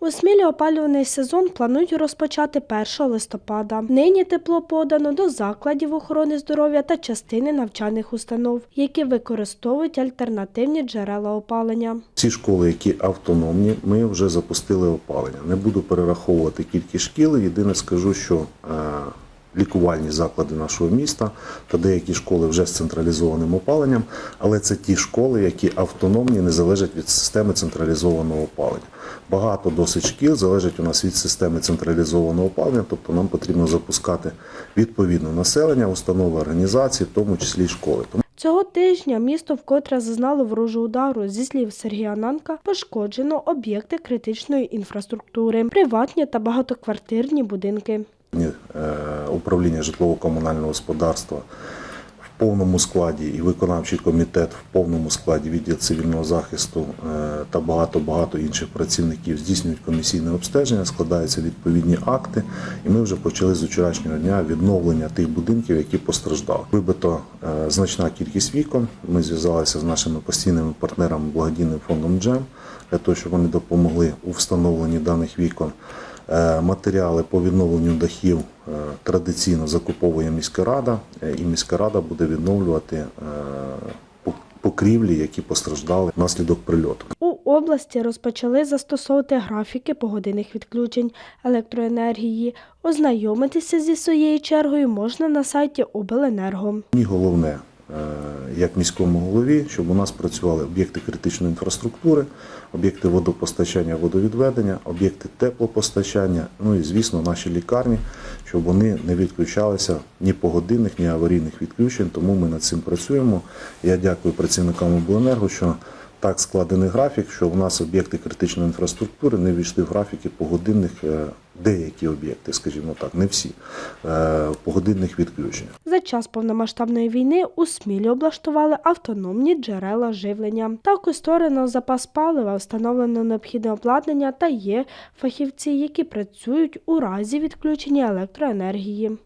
У Смілі опалювальний сезон планують розпочати 1 листопада. Нині тепло подано до закладів охорони здоров'я та частини навчальних установ, які використовують альтернативні джерела опалення. Ці школи, які автономні, ми вже запустили опалення. Не буду перераховувати кількість шкіл. Єдине скажу, що е, лікувальні заклади нашого міста та деякі школи вже з централізованим опаленням, але це ті школи, які автономні, не залежать від системи централізованого опалення. Багато досить шкіл залежить у нас від системи централізованого опалення, тобто нам потрібно запускати відповідно населення, установи організації, в тому числі й школи. Цього тижня місто вкотре зазнало ворожого удару. Зі слів Сергія Нанка, пошкоджено об'єкти критичної інфраструктури, приватні та багатоквартирні будинки. Е, управління житлово-комунального господарства повному складі і виконавчий комітет в повному складі відділ цивільного захисту е, та багато-багато інших працівників здійснюють комісійне обстеження, складаються відповідні акти, і ми вже почали з вчорашнього дня відновлення тих будинків, які постраждали. Вибито е, значна кількість вікон. Ми зв'язалися з нашими постійними партнерами благодійним фондом Джем для того, щоб вони допомогли у встановленні даних вікон. Е, Матеріали по відновленню дахів традиційно закуповує міська рада, е, і міська рада буде відновлювати е, покрівлі, які постраждали внаслідок прильоту. У області розпочали застосовувати графіки погодинних відключень електроенергії. Ознайомитися зі своєю чергою можна на сайті Обленерго. Мені головне, е, як міському голові, щоб у нас працювали об'єкти критичної інфраструктури, об'єкти водопостачання, водовідведення, об'єкти теплопостачання, ну і звісно, наші лікарні, щоб вони не відключалися ні погодинних, ні аварійних відключень. Тому ми над цим працюємо. Я дякую працівникам обленерго, що так складений графік, що в нас об'єкти критичної інфраструктури не війшли в графіки погодинних, е, деякі об'єкти, скажімо так, не всі, е, погодинних відключень. За час повномасштабної війни у Смілі облаштували автономні джерела живлення. Також створено запас палива, встановлено необхідне обладнання та є фахівці, які працюють у разі відключення електроенергії.